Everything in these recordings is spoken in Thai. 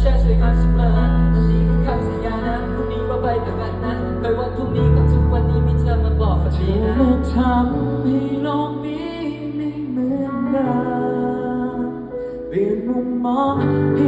แช่ช่วยงานฉัมานนี้คือคำสัญญาพรุ่งนี้ว่าไปแต่วันนั้นไปวันพรุ่งนี้กับทุกวันนี้มีเธอมาบอกฝัดีนะเปลี่ยนมุมมองให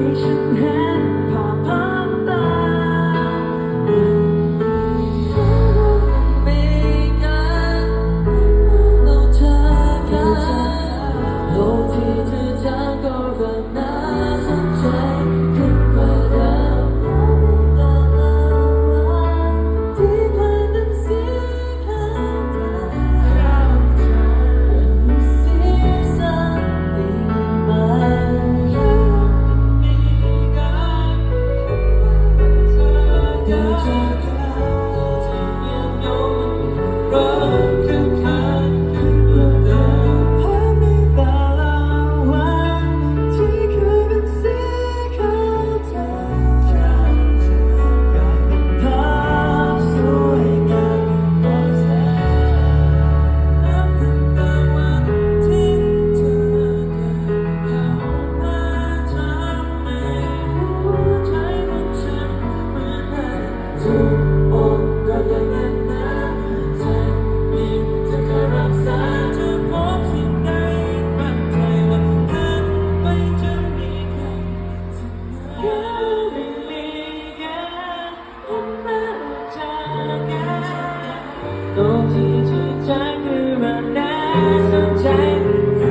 sometimes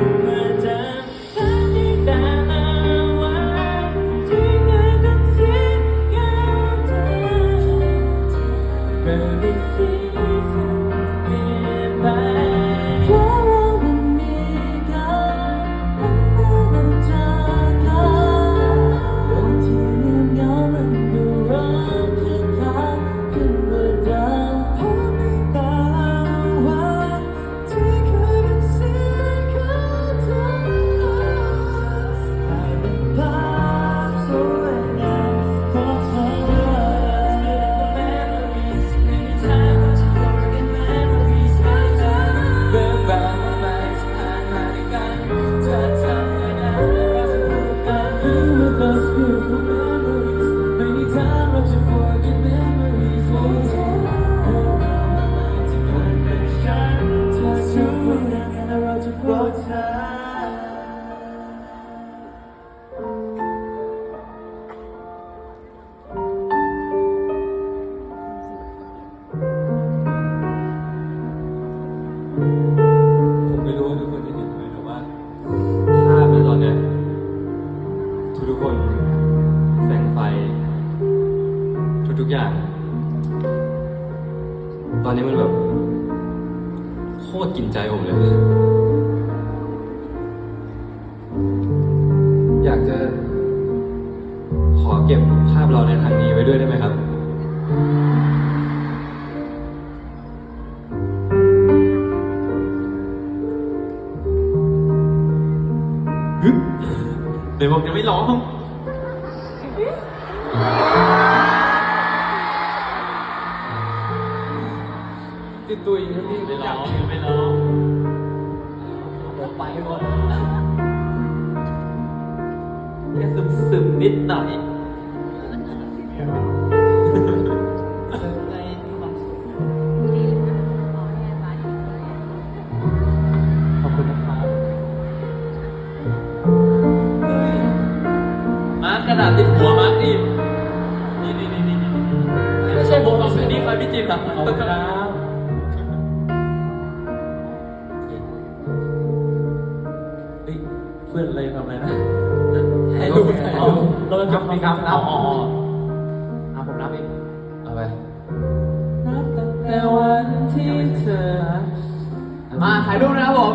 ทุกอย่าง ตอนนี้มันแบบ โคตรกินใจผมเลย อยากจะขอเก็บภาพเราในครั้งนี้ไว้ด้วยได้ไหมครับเดี๋ยวผมจะไม่ร้อง ติดตุยบเไม่ร้องไม่ร้องผมไปหมดแค่ซึมซึมนิดหน่อยขอบคุณนะครับมาร์กกระดาษตินหัวมาร์กนี่นี่นี่นี่ไม่ใช่ผมเอาเสื้อนี่ไปพี่จิมหรอครับ เพื่อนอะไรทำอะไรนะถ่ายรูปเอาเราจะทำครับเอาอ๋ออาผมนับเองเอาไปนับแต่วันที่เธอมาถ่ายรูปนะครับผม